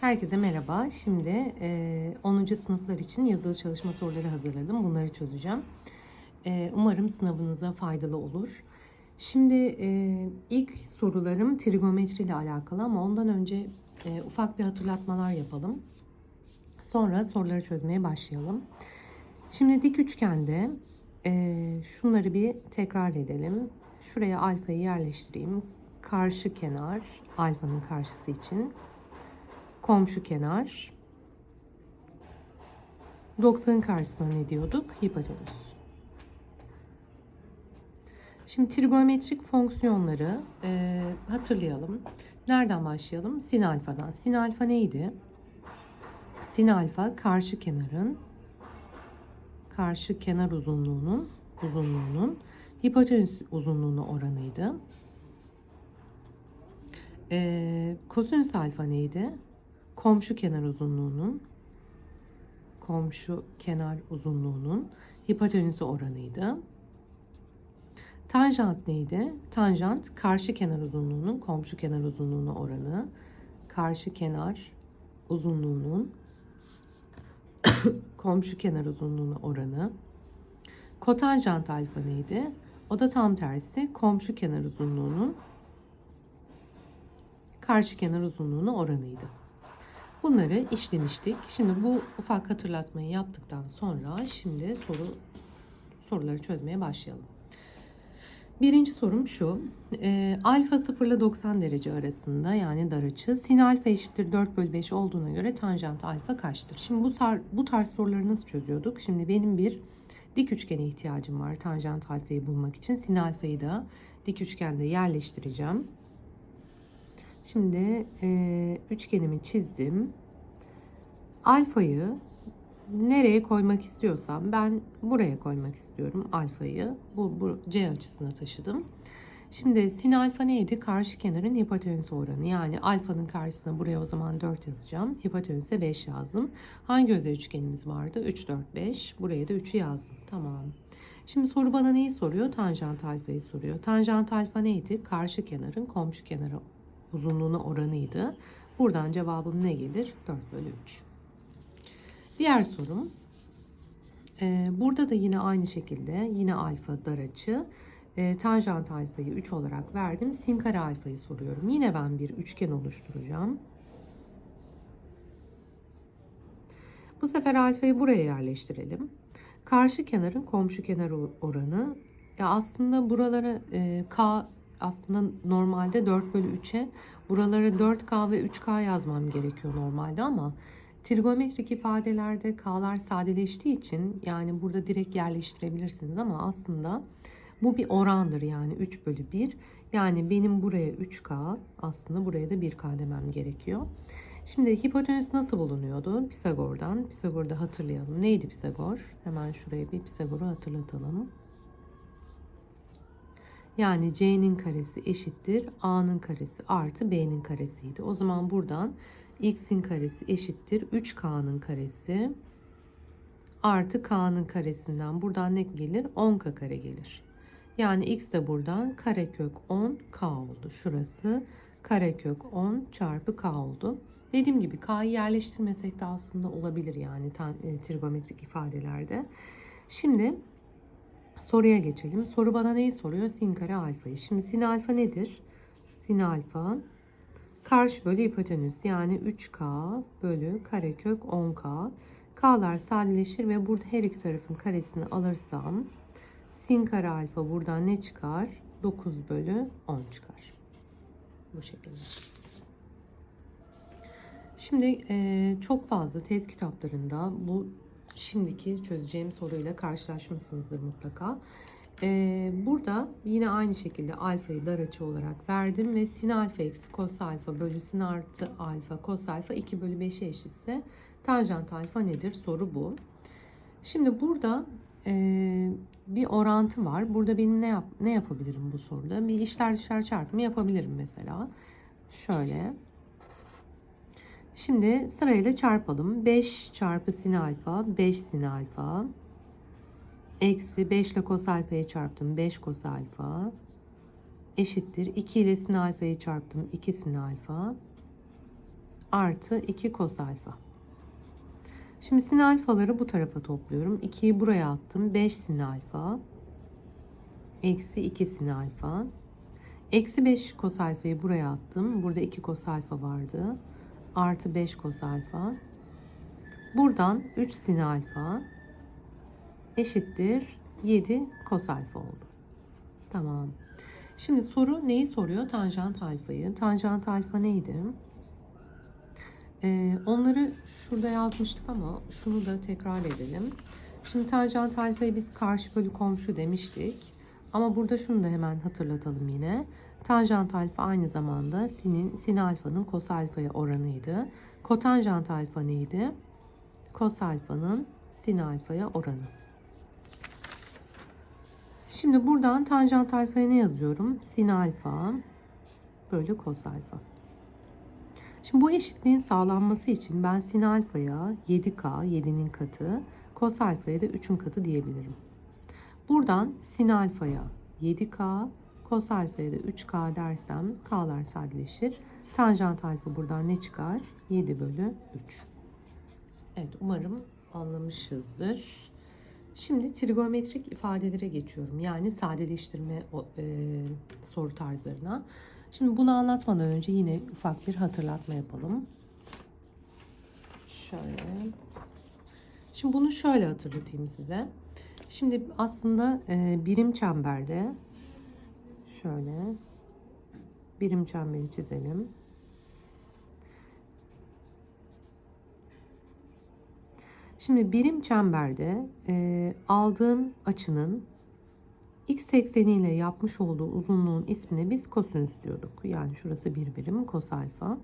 Herkese merhaba. Şimdi e, 10. sınıflar için yazılı çalışma soruları hazırladım. Bunları çözeceğim. Umarım sınavınıza faydalı olur. Şimdi ilk sorularım trigonometri ile alakalı ama ondan önce ufak bir hatırlatmalar yapalım. Sonra soruları çözmeye başlayalım. Şimdi dik üçgende şunları bir tekrar edelim. Şuraya alfayı yerleştireyim. Karşı kenar alfanın karşısı için komşu kenar. 90'ın karşısına ne diyorduk? Hipotenüs. Şimdi trigonometrik fonksiyonları e, hatırlayalım. Nereden başlayalım? Sin alfadan. Sin alfa neydi? Sin alfa karşı kenarın karşı kenar uzunluğunun uzunluğunun hipotenüs uzunluğuna oranıydı. E, kosinüs alfa neydi? Komşu kenar uzunluğunun komşu kenar uzunluğunun hipotenüsü oranıydı. Tanjant neydi? Tanjant karşı kenar uzunluğunun komşu kenar uzunluğuna oranı. Karşı kenar uzunluğunun komşu kenar uzunluğuna oranı. Kotanjant alfa neydi? O da tam tersi komşu kenar uzunluğunun karşı kenar uzunluğuna oranıydı. Bunları işlemiştik. Şimdi bu ufak hatırlatmayı yaptıktan sonra şimdi soru soruları çözmeye başlayalım. Birinci sorum şu. E, alfa 0 ile 90 derece arasında yani dar açı. Sin alfa eşittir 4 bölü 5 olduğuna göre tanjant alfa kaçtır? Şimdi bu, sar, bu tarz soruları nasıl çözüyorduk? Şimdi benim bir dik üçgene ihtiyacım var tanjant alfayı bulmak için. Sin alfayı da dik üçgende yerleştireceğim. Şimdi e, üçgenimi çizdim. Alfayı nereye koymak istiyorsam ben buraya koymak istiyorum alfayı. Bu, bu C açısına taşıdım. Şimdi sin alfa neydi? Karşı kenarın hipotenüs oranı. Yani alfanın karşısına buraya o zaman 4 yazacağım. Hipotenüse 5 yazdım. Hangi özel üçgenimiz vardı? 3, 4, 5. Buraya da 3'ü yazdım. Tamam. Şimdi soru bana neyi soruyor? Tanjant alfayı soruyor. Tanjant alfa neydi? Karşı kenarın komşu kenarı uzunluğuna oranıydı. Buradan cevabım ne gelir? 4 bölü 3. Diğer sorum. Ee, burada da yine aynı şekilde yine alfa dar açı. E, tanjant alfayı 3 olarak verdim. Sin kare alfayı soruyorum. Yine ben bir üçgen oluşturacağım. Bu sefer alfayı buraya yerleştirelim. Karşı kenarın komşu kenar oranı. Ya aslında buralara e, k aslında normalde 4 bölü 3'e buralara 4K ve 3K yazmam gerekiyor normalde ama trigonometrik ifadelerde K'lar sadeleştiği için yani burada direkt yerleştirebilirsiniz ama aslında bu bir orandır yani 3 bölü 1. Yani benim buraya 3K aslında buraya da 1K demem gerekiyor. Şimdi hipotenüs nasıl bulunuyordu? Pisagor'dan. Pisagor'da hatırlayalım. Neydi Pisagor? Hemen şuraya bir Pisagor'u hatırlatalım. Yani c'nin karesi eşittir a'nın karesi artı b'nin karesiydi. O zaman buradan x'in karesi eşittir 3k'nın karesi artı k'nın karesinden buradan ne gelir? 10k kare gelir. Yani x de buradan karekök 10 k oldu. Şurası karekök 10 çarpı k oldu. Dediğim gibi k'yı yerleştirmesek de aslında olabilir yani e, trigonometrik ifadelerde. Şimdi Soruya geçelim. Soru bana neyi soruyor? Sin kare alfayı. Şimdi sin alfa nedir? Sin alfa karşı bölü hipotenüs yani 3k bölü karekök 10k. K'lar sadeleşir ve burada her iki tarafın karesini alırsam sin kare alfa buradan ne çıkar? 9 bölü 10 çıkar. Bu şekilde. Şimdi e, çok fazla test kitaplarında bu şimdiki çözeceğim soruyla karşılaşmışsınızdır mutlaka. Ee, burada yine aynı şekilde alfayı dar açı olarak verdim ve sin alfa eksi kos alfa bölü sin artı alfa kos alfa 2 bölü 5'e eşitse tanjant alfa nedir? Soru bu. Şimdi burada e, bir orantı var. Burada benim ne yap ne yapabilirim bu soruda? Bir işler dışlar çarpımı yapabilirim mesela. Şöyle Şimdi sırayla çarpalım. 5 çarpı sin alfa 5 sin alfa. Eksi 5 ile kos alfayı çarptım. 5 kos alfa. Eşittir. 2 ile sin alfayı çarptım. 2 sin alfa. artı 2 kos alfa. Şimdi sin alfaları bu tarafa topluyorum. 2'yi buraya attım. 5 sin alfa. Eksi 2 sin alfa. Eksi 5 kos alfayı buraya attım. Burada 2 kos alfa vardı. Artı 5 kos alfa. Buradan 3 sin alfa eşittir 7 kos alfa oldu. Tamam. Şimdi soru neyi soruyor? Tanjant alfayı. Tanjant alfa neydi? Ee, onları şurada yazmıştık ama şunu da tekrar edelim. Şimdi tanjant alfayı biz karşı bölü komşu demiştik. Ama burada şunu da hemen hatırlatalım yine. Tanjant alfa aynı zamanda sinin, sin alfanın kos alfaya oranıydı. Kotanjant alfa neydi? Kos alfanın sin alfaya oranı. Şimdi buradan tanjant alfaya ne yazıyorum? Sin alfa bölü kos alfa. Şimdi bu eşitliğin sağlanması için ben sin alfaya 7k, 7'nin katı, kos alfaya da 3'ün katı diyebilirim. Buradan sin alfaya 7k, kos alfaya da 3k dersem k'lar sadeleşir. Tanjant alfa buradan ne çıkar? 7 bölü 3. Evet umarım anlamışızdır. Şimdi trigonometrik ifadelere geçiyorum. Yani sadeleştirme e, soru tarzlarına. Şimdi bunu anlatmadan önce yine ufak bir hatırlatma yapalım. Şöyle. Şimdi bunu şöyle hatırlatayım size. Şimdi aslında e, birim çemberde şöyle birim çemberi çizelim. Şimdi birim çemberde e, aldığım açının x ekseniyle yapmış olduğu uzunluğun ismine biz kosinüs diyorduk. Yani şurası bir birim kos alfa.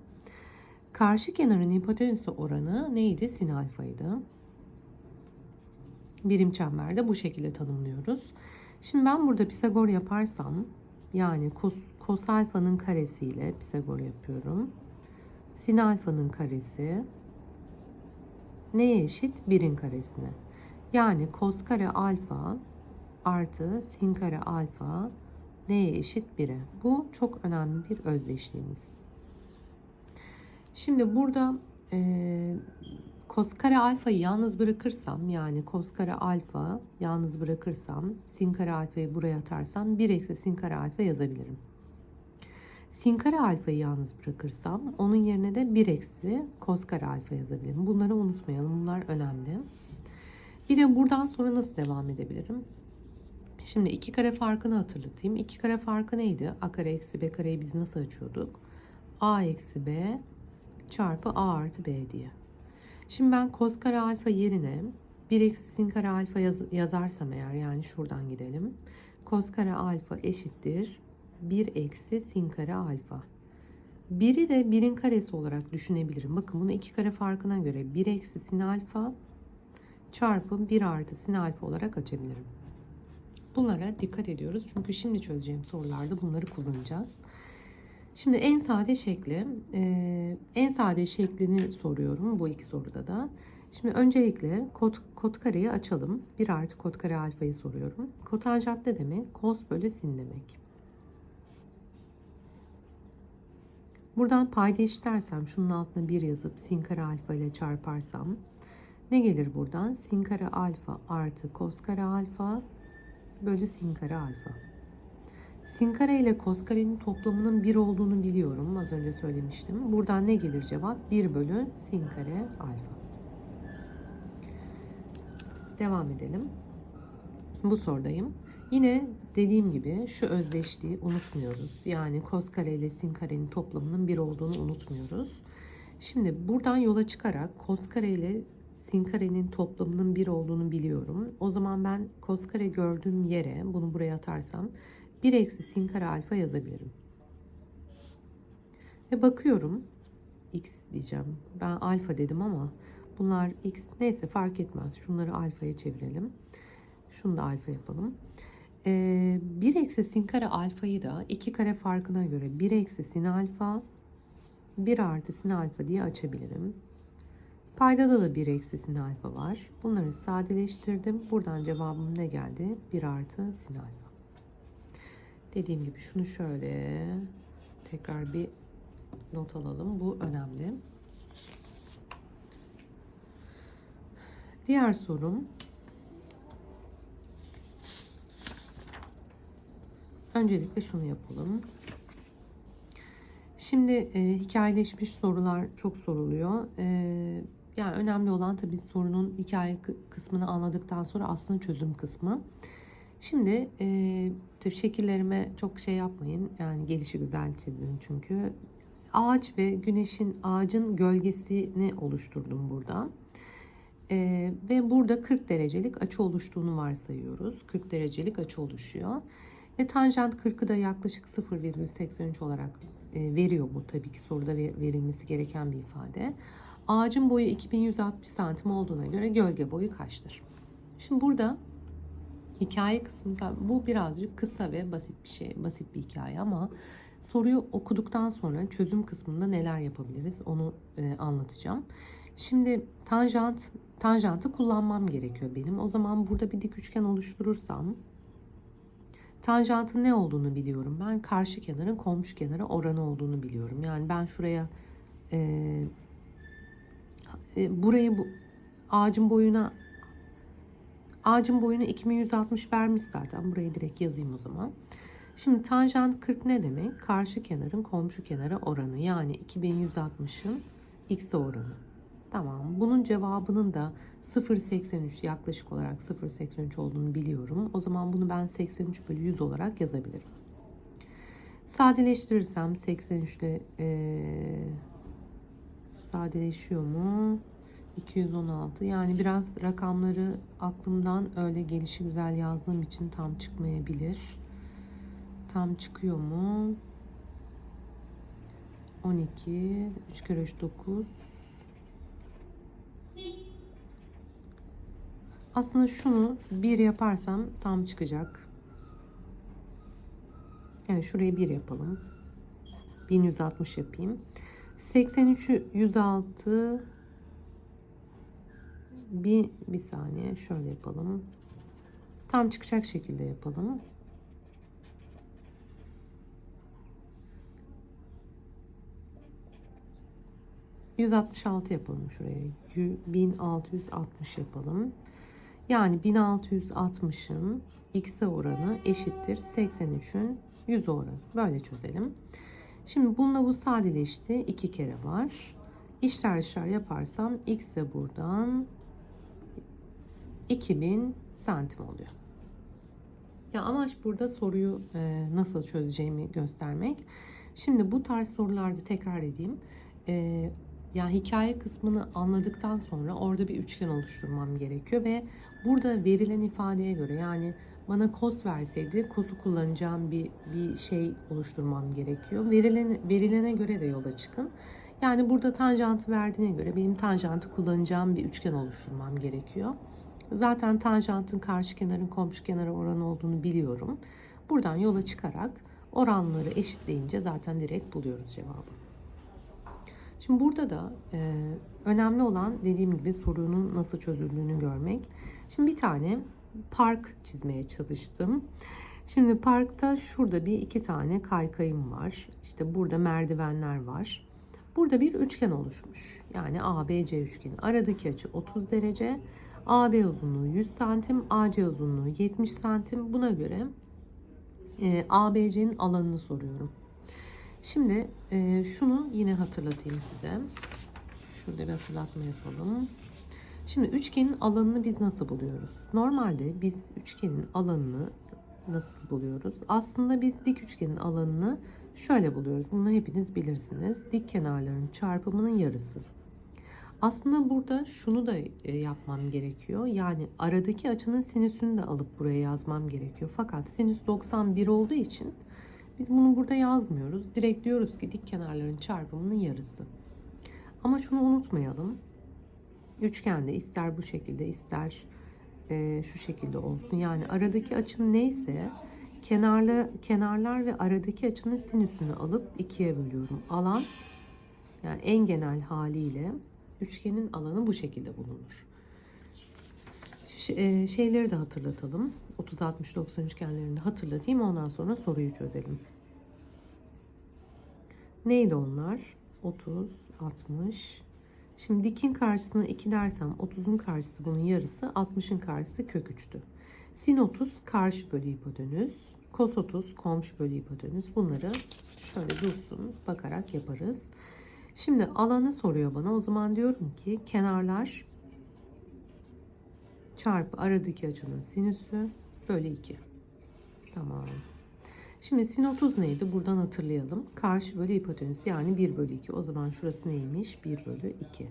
Karşı kenarın hipotenüsü oranı neydi? Sin alfaydı. Birim çemberde bu şekilde tanımlıyoruz. Şimdi ben burada Pisagor yaparsam yani kos, kos alfanın karesiyle Pisagor yapıyorum. Sin alfanın karesi neye eşit? 1'in karesine. Yani kos kare alfa artı sin kare alfa neye eşit? 1'e. Bu çok önemli bir özdeşliğimiz. Şimdi burada e, kos kare alfayı yalnız bırakırsam yani kos kare alfa yalnız bırakırsam sin kare alfayı buraya atarsam 1 eksi sin alfa yazabilirim. Sin alfayı yalnız bırakırsam onun yerine de 1 eksi kos kare alfa yazabilirim. Bunları unutmayalım. Bunlar önemli. Bir de buradan sonra nasıl devam edebilirim? Şimdi iki kare farkını hatırlatayım. İki kare farkı neydi? A kare eksi B kareyi biz nasıl açıyorduk? A eksi B çarpı A artı B diye. Şimdi ben kos kare alfa yerine 1 eksi sin kare alfa yaz- yazarsam eğer yani şuradan gidelim. Kos kare alfa eşittir 1 eksi sin kare alfa. Biri de birin karesi olarak düşünebilirim. Bakın bunu iki kare farkına göre 1 eksi sin alfa çarpı 1 artı sin alfa olarak açabilirim. Bunlara dikkat ediyoruz. Çünkü şimdi çözeceğim sorularda bunları kullanacağız. Şimdi en sade şekli, e, en sade şeklini soruyorum bu iki soruda da. Şimdi öncelikle kot, kot kareyi açalım. 1 artı kot kare alfayı soruyorum. Kotanjant ne demek? Kos bölü sin demek. Buradan payda eşitlersem şunun altına 1 yazıp sin kare alfa ile çarparsam ne gelir buradan? Sin kare alfa artı kos kare alfa bölü sin kare alfa. Sin kare ile kos karenin toplamının 1 olduğunu biliyorum. Az önce söylemiştim. Buradan ne gelir cevap? 1 bölü sin kare alfa. Devam edelim. Bu sorudayım. Yine dediğim gibi şu özdeşliği unutmuyoruz. Yani kos kare ile sin karenin toplamının 1 olduğunu unutmuyoruz. Şimdi buradan yola çıkarak kos kare ile sin karenin toplamının 1 olduğunu biliyorum. O zaman ben kos kare gördüğüm yere bunu buraya atarsam 1 eksi sin kare alfa yazabilirim. Ve bakıyorum x diyeceğim. Ben alfa dedim ama bunlar x neyse fark etmez. Şunları alfaya çevirelim. Şunu da alfa yapalım. Ee, 1 eksi sin kare alfayı da 2 kare farkına göre 1 eksi sin alfa 1 artı sin alfa diye açabilirim. Paydada da 1 eksi sin alfa var. Bunları sadeleştirdim. Buradan cevabım ne geldi? 1 artı sin alfa. Dediğim gibi şunu şöyle tekrar bir not alalım. Bu önemli. Diğer sorum. Öncelikle şunu yapalım. Şimdi e, hikayeleşmiş sorular çok soruluyor. E, yani önemli olan tabii sorunun hikaye kısmını anladıktan sonra aslında çözüm kısmı. Şimdi e, tabii şekillerime çok şey yapmayın. Yani gelişi güzel çizdim çünkü. Ağaç ve güneşin ağacın gölgesini oluşturdum burada. Ee, ve burada 40 derecelik açı oluştuğunu varsayıyoruz. 40 derecelik açı oluşuyor. Ve tanjant 40'ı da yaklaşık 0,83 olarak e, veriyor bu tabii ki soruda ver- verilmesi gereken bir ifade. Ağacın boyu 2160 santim olduğuna göre gölge boyu kaçtır? Şimdi burada hikaye kısmında bu birazcık kısa ve basit bir şey, basit bir hikaye ama soruyu okuduktan sonra çözüm kısmında neler yapabiliriz onu e, anlatacağım. Şimdi tanjant tanjantı kullanmam gerekiyor benim. O zaman burada bir dik üçgen oluşturursam tanjantın ne olduğunu biliyorum. Ben karşı kenarın komşu kenara oranı olduğunu biliyorum. Yani ben şuraya e, e, burayı bu ağacın boyuna ağacın boyunu 2160 vermiş zaten. Burayı direkt yazayım o zaman. Şimdi tanjant 40 ne demek? Karşı kenarın komşu kenara oranı. Yani 2160'ın x'e oranı. Tamam. Bunun cevabının da 0.83 yaklaşık olarak 0.83 olduğunu biliyorum. O zaman bunu ben 83 bölü 100 olarak yazabilirim. Sadeleştirirsem 83 ile eee, sadeleşiyor mu? 216. Yani biraz rakamları aklımdan öyle gelişi güzel yazdığım için tam çıkmayabilir. Tam çıkıyor mu? 12, 3 kere 3 9. Aslında şunu bir yaparsam tam çıkacak. Evet şurayı bir yapalım. 1160 yapayım. 83'ü 106 bir, bir saniye şöyle yapalım. Tam çıkacak şekilde yapalım. ...166 yapalım şuraya. Yü- 1660 yapalım. Yani 1660'ın x'e oranı eşittir 83'ün 100 oranı. Böyle çözelim. Şimdi bununla bu sadeleşti. 2 kere var. İşler işler yaparsam x de buradan 2000 santim oluyor. Ya amaç burada soruyu e, nasıl çözeceğimi göstermek. Şimdi bu tarz sorularda tekrar edeyim. E, ya hikaye kısmını anladıktan sonra orada bir üçgen oluşturmam gerekiyor ve burada verilen ifadeye göre yani bana kos verseydi kosu kullanacağım bir bir şey oluşturmam gerekiyor. Verilen verilene göre de yola çıkın. Yani burada tanjantı verdiğine göre benim tanjantı kullanacağım bir üçgen oluşturmam gerekiyor. Zaten tanjantın karşı kenarın komşu kenara oranı olduğunu biliyorum. Buradan yola çıkarak oranları eşitleyince zaten direkt buluyoruz cevabı. Şimdi burada da e, önemli olan dediğim gibi sorunun nasıl çözüldüğünü görmek. Şimdi bir tane park çizmeye çalıştım. Şimdi parkta şurada bir iki tane kaykayım var. İşte burada merdivenler var. Burada bir üçgen oluşmuş. Yani ABC üçgeni. Aradaki açı 30 derece. AB uzunluğu 100 santim, AC uzunluğu 70 santim. Buna göre e, ABC'nin alanını soruyorum. Şimdi e, şunu yine hatırlatayım size. Şurada bir hatırlatma yapalım. Şimdi üçgenin alanını biz nasıl buluyoruz? Normalde biz üçgenin alanını nasıl buluyoruz? Aslında biz dik üçgenin alanını şöyle buluyoruz. Bunu hepiniz bilirsiniz. Dik kenarların çarpımının yarısı. Aslında burada şunu da e, yapmam gerekiyor. Yani aradaki açının sinüsünü de alıp buraya yazmam gerekiyor. Fakat sinüs 91 olduğu için biz bunu burada yazmıyoruz. Direkt diyoruz ki dik kenarların çarpımının yarısı. Ama şunu unutmayalım. Üçgende ister bu şekilde ister e, şu şekilde olsun. Yani aradaki açım neyse kenarla, kenarlar ve aradaki açının sinüsünü alıp ikiye bölüyorum. Alan yani en genel haliyle üçgenin alanı bu şekilde bulunur. E, şeyleri de hatırlatalım. 30 60 90 üçgenlerini hatırlatayım. Ondan sonra soruyu çözelim. Neydi onlar? 30 60 Şimdi dikin karşısına 2 dersem 30'un karşısı bunun yarısı 60'ın karşısı kök 3'tü. Sin 30 karşı bölü hipotenüs. Kos 30 komşu bölü hipotenüs. Bunları şöyle dursun bakarak yaparız. Şimdi alanı soruyor bana. O zaman diyorum ki kenarlar çarpı aradaki açının sinüsü bölü 2. Tamam. Şimdi sin 30 neydi? Buradan hatırlayalım. Karşı bölü hipotenüs yani 1 bölü 2. O zaman şurası neymiş? 1 bölü 2.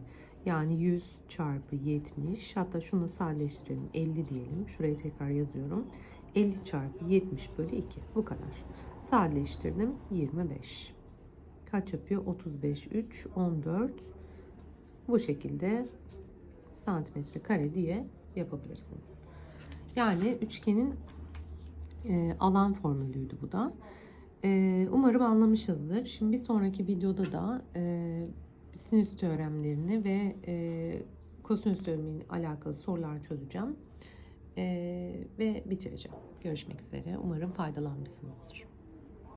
Yani 100 çarpı 70. Hatta şunu sadeleştirelim. 50 diyelim. Şuraya tekrar yazıyorum. 50 çarpı 70 bölü 2. Bu kadar. Sadeleştirdim. 25. Kaç yapıyor? 35, 3, 14. Bu şekilde santimetre kare diye yapabilirsiniz. Yani üçgenin e, alan formülüydü bu da. E, umarım anlamışızdır. Şimdi bir sonraki videoda da e, sinüs teoremlerini ve e, kosinüs teoremiyle alakalı sorular çözeceğim. E, ve bitireceğim. Görüşmek üzere. Umarım faydalanmışsınızdır.